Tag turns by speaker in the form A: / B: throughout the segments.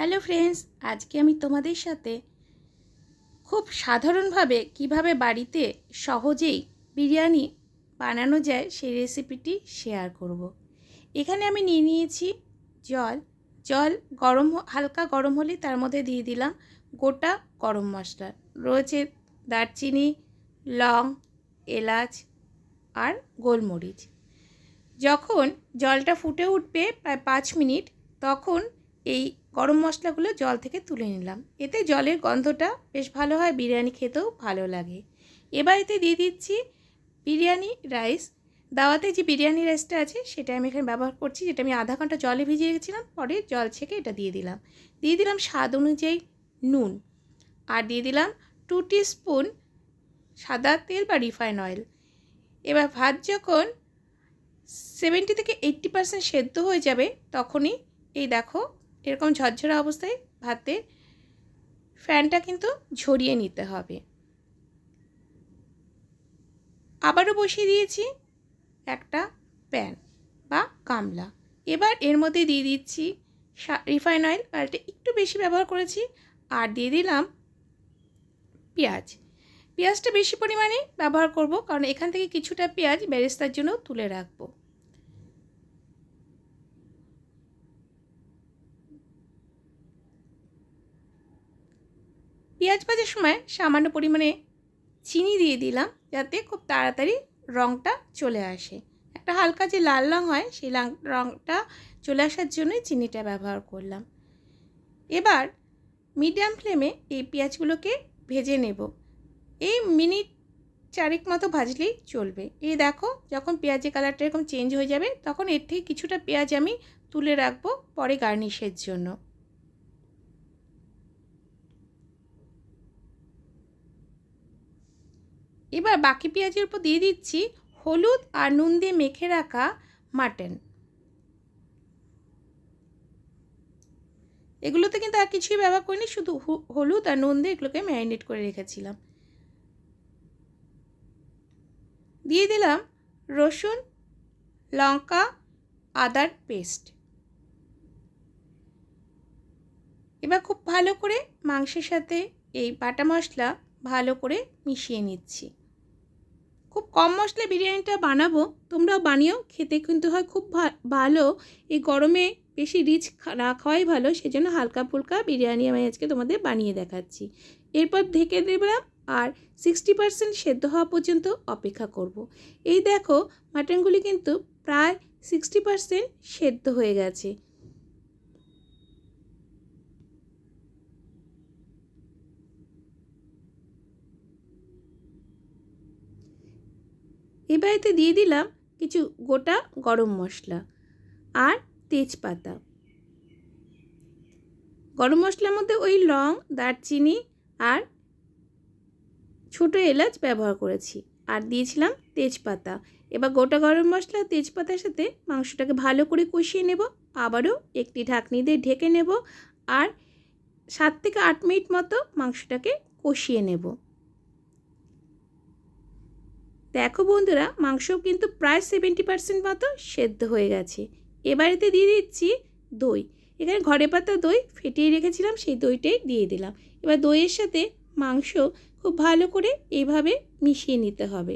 A: Hello friends, আজকে আমি তোমাদের সাথে খুব সাধারণভাবে কীভাবে বাড়িতে সহজেই বিরিয়ানি বানানো যায় সেই রেসিপিটি শেয়ার করব। এখানে আমি নিয়ে নিয়েছি জল। জল গরম হালকা গরম হলে তার মধ্যে দিয়ে দিলাম গোটা গরম মশলা। রয়েছে দারচিনি, লং, এলাচ আর গোলমরিচ। যখন জলটা ফুটে উঠবে প্রায় পাঁচ মিনিট, তখন এই গরম মশলাগুলো জল থেকে তুলে নিলাম। এতে জলের গন্ধটা বেশ ভালো হয়, বিরিয়ানি খেতেও ভালো লাগে। এবার এতে দিয়ে দিচ্ছি বিরিয়ানি রাইস। দাওয়াতে যে বিরিয়ানি রাইসটা আছে, সেটা আমি এখানে ব্যবহার করছি, যেটা আমি আধা ঘণ্টা জলে ভিজিয়ে রেখেছিলাম, পরে জল ছেঁকে এটা দিয়ে দিলাম। দিয়ে দিলাম স্বাদ অনুযায়ী নুন। আর দিয়ে দিলাম টু স্পুন সাদা তেল বা রিফাইন অয়েল। এবার ভাত যখন সেভেন্টি থেকে এইট্টি পার্সেন্ট সেদ্ধ হয়ে যাবে, তখনই এই দেখো এরকম ঝরঝরা অবস্থায় ভাতে ফ্যানটা কিন্তু ঝরিয়ে নিতে হবে। আবারও বসিয়ে দিয়েছি একটা প্যান বা গামলা। এবার এর মধ্যে দিয়ে দিচ্ছি রিফাইন অয়েল অয়েলটা একটু বেশি ব্যবহার করেছি আর দিয়ে দিলাম পেঁয়াজ। পেঁয়াজটা বেশি পরিমাণে ব্যবহার করব কারণ এখান থেকে কিছুটা পেঁয়াজ বেরেস্তার জন্য তুলে রাখব। পেঁয়াজ ভাজার সময় সামান্য পরিমাণে চিনি দিয়ে দিলাম যাতে খুব তাড়াতাড়ি রঙটা চলে আসে। একটা হালকা যে লাল রঙ হয় সেই রঙটা চলে আসার জন্যই চিনিটা ব্যবহার করলাম। এবার মিডিয়াম ফ্লেমে এই পেঁয়াজগুলোকে ভেজে নেব। এই মিনিট চারেক মতো ভাজলেই চলবে। এই দেখো, যখন পেঁয়াজের কালারটা এরকম চেঞ্জ হয়ে যাবে, তখন এর থেকে কিছুটা পেঁয়াজ আমি তুলে রাখব পরে গার্নিশের জন্য। এবার বাকি পেঁয়াজের উপর দিয়ে দিচ্ছি হলুদ আর নুন দিয়ে মেখে রাখা মাটন। এগুলোতে কিন্তু আর কিছুই ব্যবহার করিনি, শুধু হলুদ আর নুন দিয়ে এগুলোকে ম্যারিনেট করে রেখেছিলাম। দিয়ে দিলাম রসুন, লঙ্কা, আদার পেস্ট। এবার খুব ভালো করে মাংসের সাথে এই বাটা মশলা ভালো করে মিশিয়ে নিচ্ছি। খুব কম মশলা বিরিয়ানিটা বানাবো, তোমরাও বানিয়েও খেতে কিন্তু হয় খুব ভালো। এই গরমে বেশি রিচ না খাওয়াই ভালো, সেজন্য হালকা ফুলকা বিরিয়ানি আমি আজকে তোমাদের বানিয়ে দেখাচ্ছি। এরপর ঢেকে দেবলাম আর সিক্সটি পার্সেন্ট সেদ্ধ হওয়া পর্যন্ত অপেক্ষা করব। এই দেখো, মাটনগুলি কিন্তু প্রায় সিক্সটি পার্সেন্ট সেদ্ধ হয়ে গেছে। এবার এতে দিয়ে দিলাম কিছু গোটা গরম মশলা আর তেজপাতা। গরম মশলার মধ্যে ওই লং, দারচিনি আর ছোটো এলাচ ব্যবহার করেছি আর দিয়েছিলাম তেজপাতা। এবার গোটা গরম মশলা তেজপাতার সাথে মাংসটাকে ভালো করে কষিয়ে নেব, আবারও একটি ঢাকনি দিয়ে ঢেকে নেব আর সাত থেকে আট মিনিট মতো মাংসটাকে কষিয়ে নেব। দেখো বন্ধুরা মাংস কিন্তু প্রায় সেভেন্টি পার্সেন্ট মতো সেদ্ধ হয়ে গেছে। এবারেতে দিয়ে দিচ্ছি দই। এখানে ঘরে পাতা দই ফেটিয়ে রেখেছিলাম, সেই দইটাই দিয়ে দিলাম। এবার দইয়ের সাথে মাংস খুব ভালো করে এইভাবে মিশিয়ে নিতে হবে।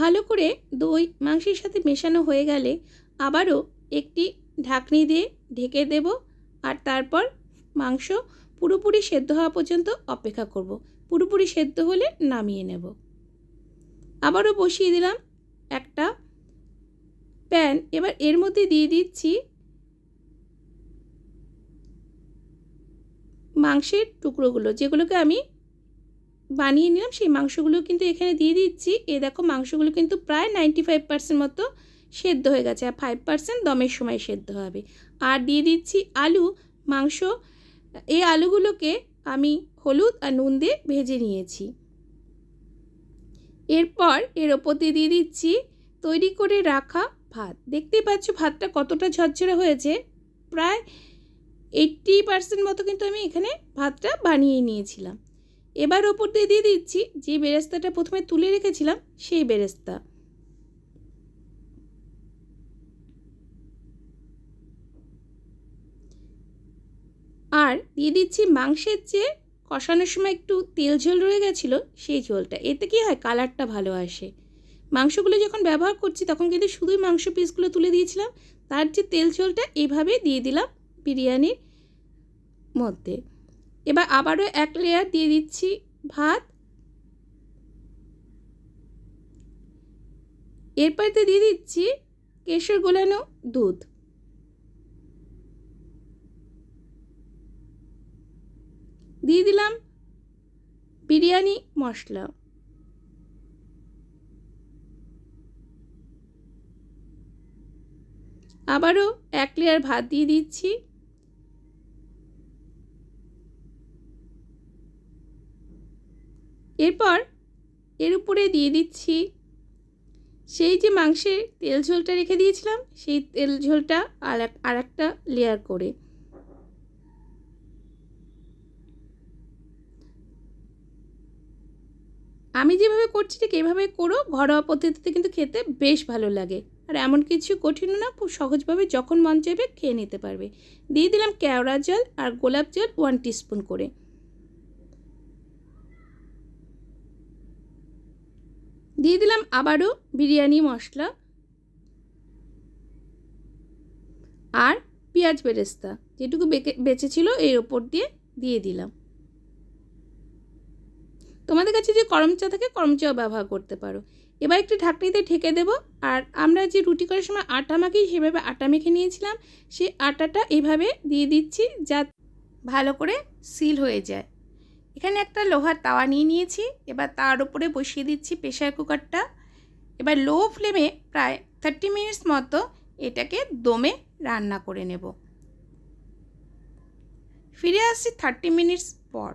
A: ভালো করে দই মাংসের সাথে মেশানো হয়ে গেলে আবারও একটি ঢাকনি দিয়ে ঢেকে দেব আর তারপর মাংস পুরোপুরি সেদ্ধ হওয়া পর্যন্ত অপেক্ষা করব। পুরোপুরি সেদ্ধ হলে নামিয়ে নেব। আবারও বসিয়ে দিলাম একটা প্যান। এবার এর মধ্যে দিয়ে দিচ্ছি মাংসের টুকরোগুলো, যেগুলোকে আমি বানিয়ে নিলাম, সেই মাংসগুলো কিন্তু এখানে দিয়ে দিচ্ছি। এ দেখো, মাংসগুলো কিন্তু প্রায় নাইনটি ফাইভ পার্সেন্ট মতো সেদ্ধ হয়ে গেছে আর ফাইভ পার্সেন্ট দমের সময় সেদ্ধ হবে। আর দিয়ে দিচ্ছি আলু, মাংস। এই আলুগুলোকে আমি হলুদ আর নুন দিয়ে ভেজে নিয়েছি। এরপর এর ওপর দিয়ে দিয়ে দিচ্ছি তৈরি করে রাখা ভাত। দেখতেই পাচ্ছ ভাতটা কতটা ঝরঝরে হয়েছে। প্রায় এইট্টি পার্সেন্ট মতো কিন্তু আমি এখানে ভাতটা বানিয়ে নিয়েছিলাম। এবার ওপর দিয়ে দিয়ে দিচ্ছি যে বেরেস্তাটা প্রথমে তুলে রেখেছিলাম, সেই বেরেস্তা। আর দিয়ে দিচ্ছি মাংসের যে কষানোর সময় একটু তেল ঝোল রয়ে গেছিল, সেই ঝোলটা। এতে কি হয়? কালারটা ভালো আসে। মাংসগুলো যখন ব্যবহার করছি, তখন কিন্তু শুধুই মাংস পিসগুলো তুলে দিয়েছিলাম। তার যে তেল ঝোলটা এইভাবে দিয়ে দিলাম বিরিয়ানির মধ্যে। এবার আবারও এক লেয়ার দিয়ে দিচ্ছি ভাত। এরপরতে দিয়ে দিচ্ছি কেশর গোলানো দুধ। দিয়ে দিলাম বিরিয়ানি মশলা। আবারও এক লেয়ার ভাত দিয়ে দিচ্ছি। এরপর এর উপরে দিয়ে দিচ্ছি সেই যে মাংসের তেল ঝোলটা রেখে দিয়েছিলাম, সেই তেল ঝোলটা আর এক, আর একটা লেয়ার করে। আমি যেভাবে করছি ঠিক এভাবে করো, ঘরোয়া পদ্ধতিতে কিন্তু খেতে বেশ ভালো লাগে। আর এমন কিছু কঠিন না, খুব সহজভাবে যখন মন চাইবে খেয়ে নিতে পারবে। দিয়ে দিলাম কেওড়া জল আর গোলাপ জল ওয়ান টিস্পুন করে। দিয়ে দিলাম আবারও বিরিয়ানি মশলা আর পেঁয়াজ বেরেস্তা। যেটুকু বেঁচে ছিল এর ওপর দিয়ে দিয়ে দিলাম। তোমাদের কাছে যে করম চা থাকে, করম চাও ব্যবহার করতে পারো। এবার একটু ঢাকনিতে ঢেকে দেব, আর আমরা যে রুটি করার সময় আটা মাখি সেভাবে আটা মেখে নিয়েছিলাম, সেই আটাটা এভাবে দিয়ে দিচ্ছি যা ভালো করে সিল হয়ে যায়। এখানে একটা লোহার তাওয়া নিয়ে নিয়েছি, এবার তার উপরে বসিয়ে দিচ্ছি প্রেশার কুকারটা। এবার লো ফ্লেমে প্রায় থার্টি মিনিটস মতো এটাকে দমে রান্না করে নেব। ফিরে আসছি থার্টি মিনিটস পর।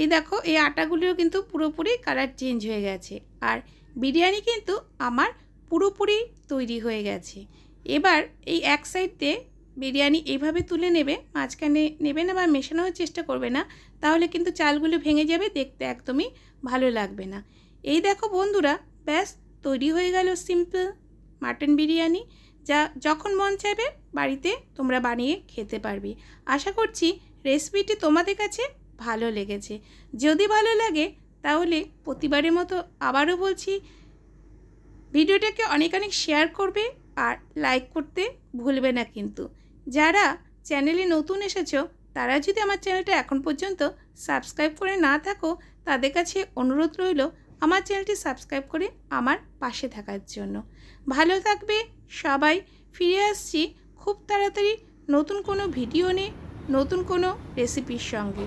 A: এই দেখো, এই আটাগুলিও কিন্তু পুরোপুরি কালার চেঞ্জ হয়ে গেছে। আর বিরিয়ানি কিন্তু আমার পুরোপুরি তৈরি হয়ে গেছে। এবার এই এক সাইড বিরিয়ানি এইভাবে তুলে নেবে, মাঝখানে নেবে না বা মেশানোর চেষ্টা করবে না, তাহলে কিন্তু চালগুলো ভেঙে যাবে, দেখতে একদমই ভালো লাগবে না। এই দেখো বন্ধুরা, ব্যাস, তৈরি হয়ে গেল সিম্পল মাটন বিরিয়ানি, যা যখন মন চাইবে বাড়িতে তোমরা বানিয়ে খেতে পারবে। আশা করছি রেসিপিটি তোমাদের কাছে ভালো লেগেছে। যদি ভালো লাগে, তাহলে প্রতিবারের মতো আবারও বলছি, ভিডিওটাকে অনেক অনেক শেয়ার করবে আর লাইক করতে ভুলবে না কিন্তু। যারা চ্যানেলে নতুন এসেছ, তারা যদি আমার চ্যানেলটা এখন পর্যন্ত সাবস্ক্রাইব করে না থাকো, তাদের কাছে অনুরোধ রইল আমার চ্যানেলটি সাবস্ক্রাইব করে আমার পাশে থাকার জন্য। ভালো থাকবে সবাই, ফিরে আসছি খুব তাড়াতাড়ি নতুন কোনো ভিডিও নিয়ে, নতুন কোনো রেসিপির সঙ্গে।